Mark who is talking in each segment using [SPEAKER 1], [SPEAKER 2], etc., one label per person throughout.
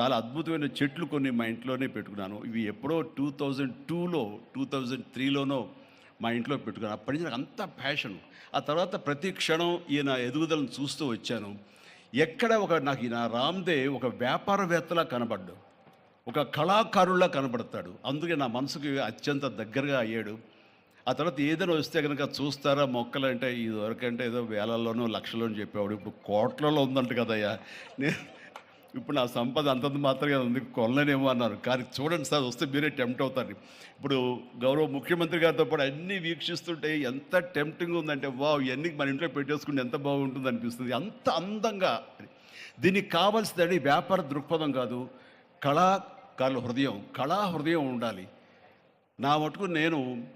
[SPEAKER 1] చాలా అద్భుతమైన చెట్లు కొన్ని మా ఇంట్లోనే పెట్టుకున్నాను. ఇవి ఎప్పుడో టూ థౌజండ్ టూలో టూ థౌజండ్ త్రీలోనో మా ఇంట్లో పెట్టుకున్నాను అప్పటి నుంచి నాకు అంత ప్యాషన్. ఆ తర్వాత ప్రతి క్షణం ఈయన ఎదుగుదలను చూస్తూ వచ్చాను. ఎక్కడ ఒక నాకు నా రామ్దే ఒక వ్యాపారవేత్తలా కనబడ్డు. ఒక కళాకారుల్లా కనబడతాడు. అందుకే నా మనసుకి అత్యంత దగ్గరగా అయ్యాడు. ఆ తర్వాత ఏదైనా వస్తే కనుక చూస్తారా మొక్కలు అంటే ఇదివరకంటే ఏదో వేలల్లోనో లక్షలోనో చెప్పేవాడు. ఇప్పుడు కోట్లలో ఉందంట కదయ్యా. నేను ఇప్పుడు నా సంపద అంతంత మాత్రమే ఉంది కొనలేనేమో అన్నారు. కానీ చూడండి సార్ వస్తే మీరే టెంప్ట్ అవుతారు. ఇప్పుడు గౌరవ ముఖ్యమంత్రి గారితో పాటు అన్నీ వీక్షిస్తుంటే ఎంత టెంప్టింగ్ ఉందంటే వావ్ ఇవన్నీ మన ఇంట్లో పెట్టేసుకుంటే ఎంత బాగుంటుంది అనిపిస్తుంది. అంత అందంగా. దీనికి కావాల్సిందని వ్యాపార దృక్పథం కాదు కళాకారుల హృదయం కళా హృదయం ఉండాలి. నా మటుకు నేను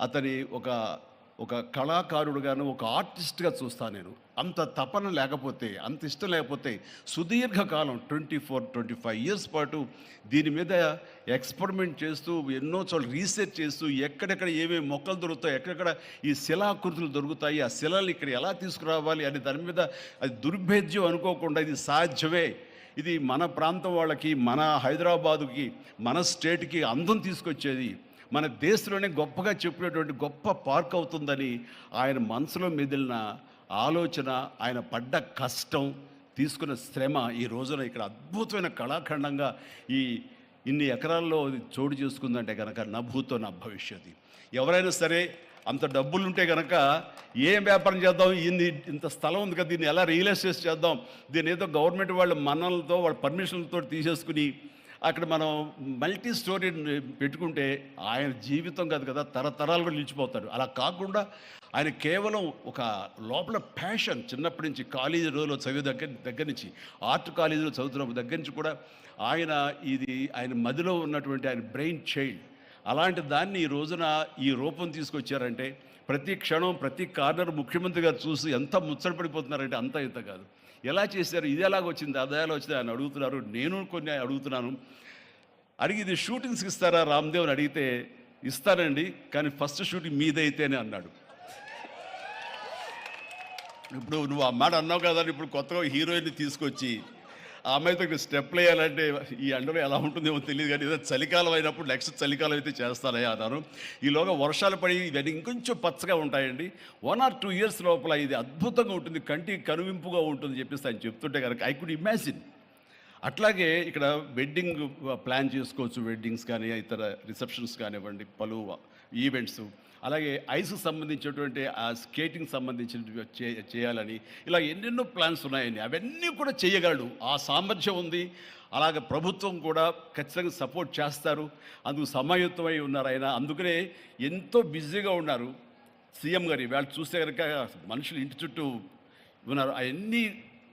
[SPEAKER 1] అతని ఒక ఒక కళాకారుడుగాను ఒక ఆర్టిస్ట్గా చూస్తాను నేను. అంత తపన లేకపోతే అంత ఇష్టం లేకపోతే సుదీర్ఘకాలం twenty four twenty five years పాటు దీని మీద ఎక్స్పెరిమెంట్ చేస్తూ ఎన్నో చోట్ల రీసెర్చ్ చేస్తూ ఎక్కడెక్కడ ఏమేమి మొక్కలు దొరుకుతాయి ఎక్కడెక్కడ ఈ శిలాకృతులు దొరుకుతాయి ఆ శిలలు ఇక్కడ ఎలా తీసుకురావాలి అని దాని మీద అది దుర్భేద్యం అనుకోకుండా ఇది సాధ్యమే. ఇది మన ప్రాంతం వాళ్ళకి మన హైదరాబాదుకి మన స్టేట్కి అందం తీసుకొచ్చేది. మన దేశంలోనే గొప్పగా చెప్పినటువంటి గొప్ప పార్క్ అవుతుందని ఆయన మనసులో మెదిలిన ఆలోచన ఆయన పడ్డ కష్టం తీసుకున్న శ్రమ ఈ రోజున ఇక్కడ అద్భుతమైన కళాఖండంగా ఈ ఇన్ని ఎకరాల్లో చోటు చేసుకుందంటే కనుక నా భూతో నా భవిష్యత్తు. ఎవరైనా సరే అంత డబ్బులు ఉంటే కనుక ఏం వ్యాపారం చేద్దాం? ఇన్ని ఇంత స్థలం ఉంది కదా దీన్ని ఎలా రియల్ ఎస్టేట్ చేద్దాం? దీన్ని ఏదో గవర్నమెంట్ వాళ్ళ మన్నలతో వాళ్ళ పర్మిషన్లతో తీసేసుకుని అక్కడ మనం మల్టీ స్టోరీ పెట్టుకుంటే ఆయన జీవితం కాదు కదా తరతరాలు కూడా నిలిచిపోతాడు. అలా కాకుండా ఆయన కేవలం ఒక లోపల ప్యాషన్ చిన్నప్పటి నుంచి కాలేజీ రోజులో చదివే దగ్గర దగ్గర నుంచి ఆర్ట్ కాలేజీలో చదువుతున్న దగ్గర నుంచి కూడా ఆయన ఇది ఆయన మదిలో ఉన్నటువంటి ఆయన బ్రెయిన్ చైల్డ్ అలాంటి దాన్ని ఈ రోజున ఈ రూపం తీసుకొచ్చారంటే ప్రతి క్షణం ప్రతి కార్నర్ ముఖ్యమంత్రి గారు చూసి ఎంత ముచ్చటపడిపోతున్నారంటే అంత ఇంత కాదు. ఎలా చేశారు ఇది ఎలాగ వచ్చింది అది ఎలా వచ్చింది ఆయన అడుగుతున్నారు. నేను కొన్ని అడుగుతున్నాను. అడిగి ఇది షూటింగ్స్కి ఇస్తారా రామ్దేవ్ అని అడిగితే ఇస్తానండి కానీ ఫస్ట్ షూటింగ్ మీదైతేనే అన్నాడు. ఇప్పుడు నువ్వు ఆ మాట అన్నావు కదా ఇప్పుడు కొత్తగా హీరోయిన్ తీసుకొచ్చి ఆ అమ్మాయితో ఇక్కడ స్టెప్లు వేయాలంటే ఈ ఎండలో ఎలా ఉంటుందేమో తెలియదు కానీ ఏదో చలికాలం అయినప్పుడు నెక్స్ట్ చలికాలం అయితే చేస్తానయ్యా అన్నారు. ఈలోగా వర్షాలు పడి ఇవన్నీ ఇంకొంచెం పచ్చగా ఉంటాయండి. వన్ ఆర్ టూ ఇయర్స్ లోపల ఇది అద్భుతంగా ఉంటుంది. కంటికి కనువింపుగా ఉంటుంది చెప్పేసి ఆయన చెప్తుంటే కనుక ఐ కుడ్ ఇమాజిన్ అట్లాగే ఇక్కడ వెడ్డింగ్ ప్లాన్ చేసుకోవచ్చు వెడ్డింగ్స్ కానీ ఇతర రిసెప్షన్స్ కానివ్వండి పలు ఈవెంట్స్. అలాగే ఐస్కి సంబంధించినటువంటి ఆ స్కేటింగ్ సంబంధించిన చే- చేయాలని ఇలా ఎన్నెన్నో ప్లాన్స్ ఉన్నాయని అవన్నీ కూడా చేయగలడు. ఆ సామర్థ్యం ఉంది. అలాగే ప్రభుత్వం కూడా ఖచ్చితంగా సపోర్ట్ చేస్తారు. అందుకు సమాయుత్తమై ఉన్నారు ఆయన. అందుకనే ఎంతో బిజీగా ఉన్నారు. సీఎం గారి వాళ్ళు చూస్తే కనుక మనుషులు ఇంటి చుట్టూ ఉన్నారు. అవన్నీ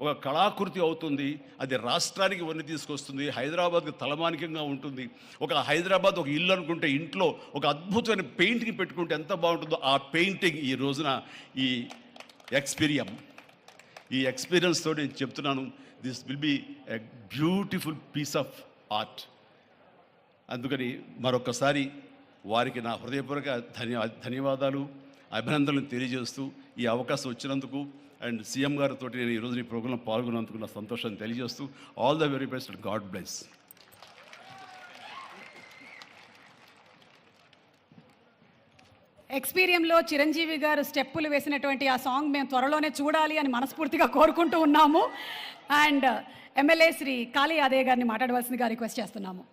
[SPEAKER 1] ఒక కళాకృతి అవుతుంది అది రాష్ట్రానికి వన్ని తీసుకొస్తుంది హైదరాబాద్కి తలమానికంగా ఉంటుంది. ఒక హైదరాబాద్ ఒక ఇల్లు అనుకుంటే ఇంట్లో ఒక అద్భుతమైన పెయింటింగ్ పెట్టుకుంటే ఎంత బాగుంటుందో ఆ పెయింటింగ్ ఈ రోజున ఈ ఎక్స్పీరియం. ఈ ఎక్స్పీరియన్స్తో నేను చెప్తున్నాను this will be a beautiful piece of art. అందుకని మరొకసారి వారికి నా హృదయపూర్వక ధన్య ధన్యవాదాలు అభినందనలు తెలియజేస్తూ ఈ అవకాశం వచ్చినందుకు అండ్ సీఎం గారితో నేను ఈరోజు ఈ ప్రోగ్రాంలో పాల్గొన్నందుకు నా సంతోషాన్ని తెలియజేస్తూ all the very best god bless.
[SPEAKER 2] ఎక్స్పీరియంలో Chiranjeevi గారు స్టెప్పులు వేసినటువంటి ఆ సాంగ్ మేము త్వరలోనే చూడాలి అని మనస్ఫూర్తిగా కోరుకుంటూ ఉన్నాము. అండ్ ఎమ్మెల్యే శ్రీ కాళీ యాదయ్య గారిని మాట్లాడవలసిందిగా రిక్వెస్ట్ చేస్తున్నాము.